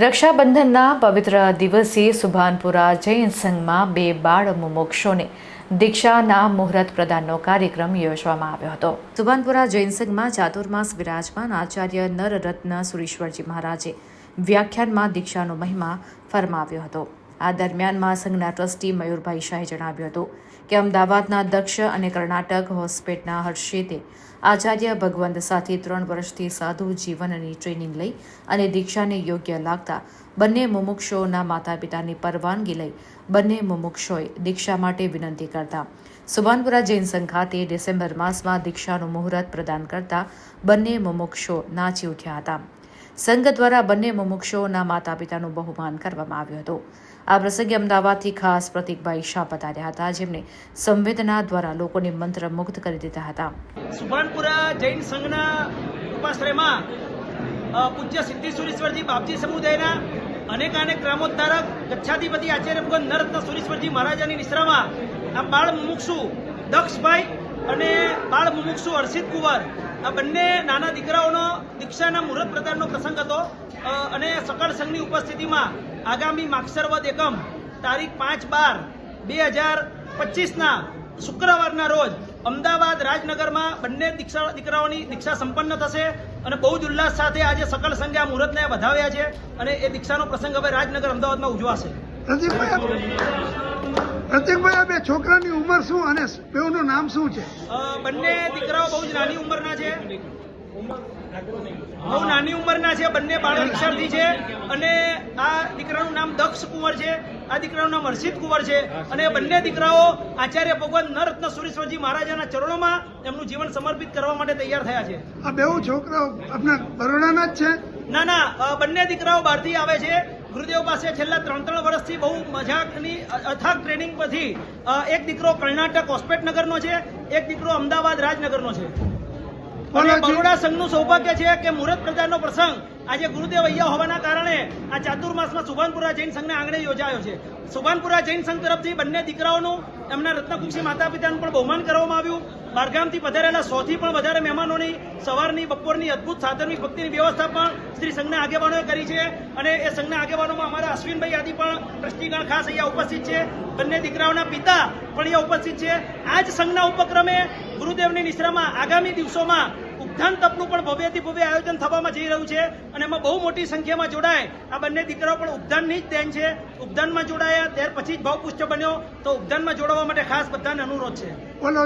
રક્ષાબંધનના પવિત્ર દિવસે સુભાનપુરા જૈન સંઘમાં બે બાળ મુમોક્ષોને દીક્ષાના મુહૂર્ત પ્રદાનનો કાર્યક્રમ યોજવામાં આવ્યો હતો. સુભાનપુરા જૈન સંઘમાં ચાતુર્માસ વિરાજમાન આચાર્ય નરરત્ન સુરેશ્વરજી મહારાજે વ્યાખ્યાનમાં દીક્ષાનો મહિમા ફરમાવ્યો હતો. આ દરમિયાન મહાસંઘના ટ્રસ્ટી મયુરભાઈ શાહે જણાવ્યું હતું કે અમદાવાદના દક્ષ અને કર્ણાટક હોસ્પિટલના હર્ષિતે આચાર્ય ભગવંત સાથે ત્રણ વર્ષથી સાધુ જીવનની ટ્રેનિંગ લઈ અને દીક્ષાને યોગ્ય લાગતા બંને મુમુક્ષોના માતા પિતાની પરવાનગી લઈ બંને મુમુક્ષોએ દીક્ષા માટે વિનંતી કરતા. સુભાનપુરા જૈન સંઘ ખાતે ડિસેમ્બર માસમાં દીક્ષાનું મુહૂર્ત પ્રદાન કરતા બંને મુમુક્ષો નાચી ઉઠ્યા હતા. સંઘ દ્વારા બંને મુમુક્ષોના માતા પિતાનું બહુમાન કરવામાં આવ્યું હતું. આ પ્રસંગે અમદાવાદથી ખાસ પ્રતિકભાઈ શાહ પધાર્યા હતા, જેમને સંવેદના દ્વારા લોકોને મંત્રમુગ્ધ કરી દીધા હતા. સુભાનપુરા જૈન સંઘના ઉપાશ્રયમાં પૂજ્ય સિદ્ધેશ્વરેશ્વરજી બાપજી સમુદાયના અનેકાનેક ગ્રામોદ્ધારક, ગચ્છાધિપતિ આચાર્ય ભગવાન નરત્ન સુરેશ્વરજી મહારાજાની નિશ્રામાં આ બાળ મુમુક્ષુ દક્ષભાઈ અને બાળ મુમુક્ષુ હર્ષિત કુંવર, આ બંને નાના દીકરાઓનો દીક્ષાના મુહૂર્ત પ્રદાનનો પ્રસંગ હતો. અને સકળ સંઘની ઉપસ્થિતિમાં આગામી માક્ષરવદ એકમ તારીખ પાંચ બાર બે હજાર પચીસના શુક્રવારના રોજ અમદાવાદ રાજનગરમાં બંને દીક્ષા દીકરાઓની દીક્ષા સંપન્ન થશે અને બહુ જ ઉલ્લાસ સાથે આજે સકળ સંઘે આ મુહૂર્તને વધાવ્યા છે અને એ દીક્ષાનો પ્રસંગ હવે રાજનગર અમદાવાદમાં ઉજવાશે. પ્રતિકભાઈ આ બે છોકરાની ઉંમર શું અને બેઉનું નામ શું છે? બંને દીકરાઓ બહુ જ નાની ઉંમરના છે. બહુ નાની ઉંમરના છે બંને બાળ વિક્ષાર્થી છે અને આ દીકરાનું નામ દક્ષ કુંવર છે આ દીકરાનું નામ હર્ષિત કુંવર છે અને બંને દીકરાઓ આચાર્ય ભગવાન નરત્ન સુરેશ્વરજી મહારાજાના ચરણોમાં એમનું જીવન સમર્પિત કરવા માટે તૈયાર થયા છે. આ બે છોકરાઓ આપણા બરોડાના જ છે? ના ના બંને દીકરાઓ બહારથી આવે છે. ગુરુદેવ પાસે છેલ્લા ત્રણ ત્રણ વર્ષથી બહુ મજાકની અથાગ ટ્રેનિંગ પછી એક દીકરો કર્ણાટક હોસ્પેટનગરનો છે એક દીકરો અમદાવાદ રાજનગરનો છે. અને બરોડા સંઘનું સૌભાગ્ય છે કે મુહૂર્ત પ્રજાનો પ્રસંગ આજે ગુરુદેવ અહીંયા હોવાના કારણે આ ચાતુર્માસમાં સુભાનપુરા જૈન સંઘના આંગણે યોજાયો છે. સુભાનપુરા જૈન સંઘ તરફથી બંને દીકરાઓનું એમના રત્નકુક્ષી માતા પિતાનું પણ બહુમાન કરવામાં આવ્યું. બારગામથી પધારેલા સો થી પણ વધારે મહેમાનોની સવારની બપોરની અદભુત સાધનની ભક્તિની વ્યવસ્થા પણ શ્રી સંઘના આગેવાનોએ કરી છે. અને એ સંઘના આગેવાનોમાં અમારા અશ્વિનભાઈ આદિ પણ ટ્રસ્ટીગણ ખાસ અહીંયા ઉપસ્થિત છે. બંને દીકરાઓના પિતા પણ અહીંયા ઉપસ્થિત છે. આ જ સંઘના ઉપક્રમે ગુરુદેવની નિશ્રામાં આગામી દિવસોમાં ઉત્થાન તપનું પણ ભવ્યથી ભવ્ય આયોજન થવામાં જઈ રહ્યું છે અને એમાં બહુ મોટી સંખ્યામાં જોડાય. આ બંને દીકરાઓ પણ ઉપધાનની જ દેન છે. ઉપધાનમાં જોડાયા ત્યાર પછી જ ભાવપુષ્ટ બન્યો. તો ઉપધાનમાં જોડાવા માટે ખાસ બધાને અનુરોધ છે. બોલો